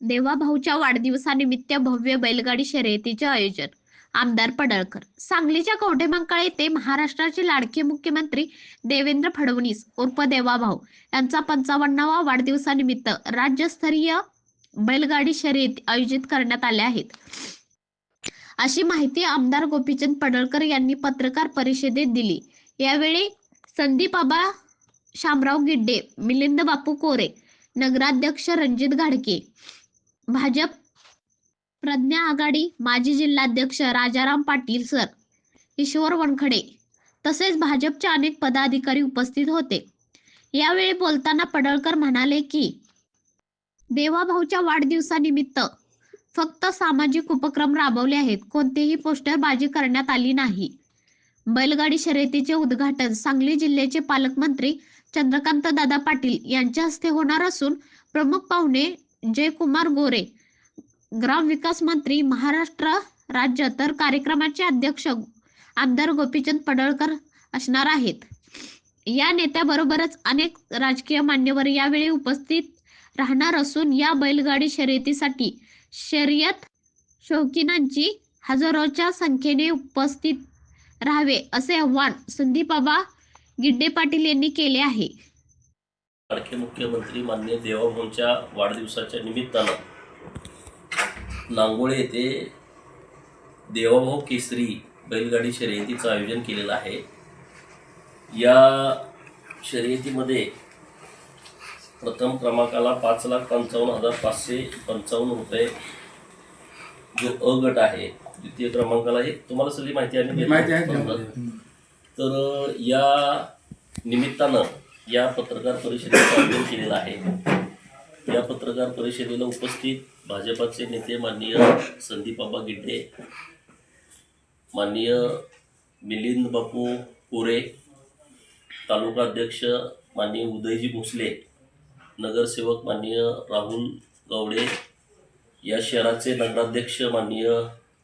देवाभाऊच्या वाढदिवसानिमित्त भव्य बैलगाडी शर्यतीचे आयोजन. आमदार पडळकर. सांगलीच्या कवठेमंकाळ येथे महाराष्ट्राचे लाडके मुख्यमंत्री देवेंद्र फडणवीस उर्फ देवाभाऊ यांचा पंचावन्नावा वाढदिवसानिमित्त राज्यस्तरीय बैलगाडी शर्यत आयोजित करण्यात आल्या आहेत. अशी माहिती आमदार गोपीचंद पडळकर यांनी पत्रकार परिषदेत दिली. यावेळी संदीप आबा शामराव गिड्डे मिलिंद बापू कोरे नगराध्यक्ष रणजित घाडके भाजप प्रज्ञा आघाडी माजी जिल्हाध्यक्ष राजाराम पाटील सर ईश्वर वनखडे तसेच भाजपचे अनेक पदाधिकारी उपस्थित होते. यावेळी बोलताना पडळकर म्हणाले की देवाभाऊच्या वाढदिवसानिमित्त फक्त सामाजिक उपक्रम राबवले आहेत कोणतेही पोस्टरबाजी करण्यात आली नाही. बैलगाडी शर्यतीचे उद्घाटन सांगली जिल्ह्याचे पालकमंत्री चंद्रकांत दादा पाटील यांच्या हस्ते होणार असून प्रमुख पाहुणे जयकुमार गोरे ग्रामविकास मंत्री महाराष्ट्र राज्य तर कार्यक्रमाचे अध्यक्ष आमदार गोपीचंद पडळकर असणार आहेत. या नेत्याबरोबरच अनेक राजकीय मान्यवर यावेळी उपस्थित राहणार असून या बैलगाडी शर्यतीसाठी शर्यत शौकीनांची हजारोच्या संख्येने उपस्थित राहावे असे आव्हान संदीपाबा गिड्डे पाटील यांनी केले आहे. लाडके मुख्यमंत्री माननीय देवाभाऊंच्या वाढदिवसाच्या निमित्तानं नांगोळे येथे देवाभाऊ केसरी बैलगाडी शर्यतीचं आयोजन केलेलं आहे. या शर्यतीमध्ये प्रथम क्रमांकाला पाच लाख पंचावन्न हजार पाचशे पंचावन्न रुपये जो अ गट आहे द्वितीय क्रमांकाला हे तुम्हाला सगळी माहिती आहे. तर या निमित्तानं या पत्रकार परिषदेचं आयोजन केलेलं आहे. या पत्रकार परिषदेला उपस्थित भाजपाचे नेते माननीय संदीपाबा गिड्डे माननीय मिलिंद बापू कोरे तालुका अध्यक्ष माननीय उदयजी भोसले नगरसेवक माननीय राहुल गवडे या शहराचे नगराध्यक्ष माननीय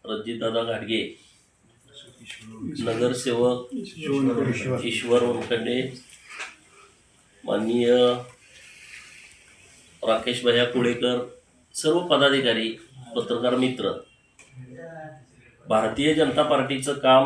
रणजितदादा घाटगे नगरसेवक ईश्वर वनखंडे माननीय राकेश भैया कुडेकर सर्व पदाधिकारी पत्रकार मित्र भारतीय जनता पार्टीचं काम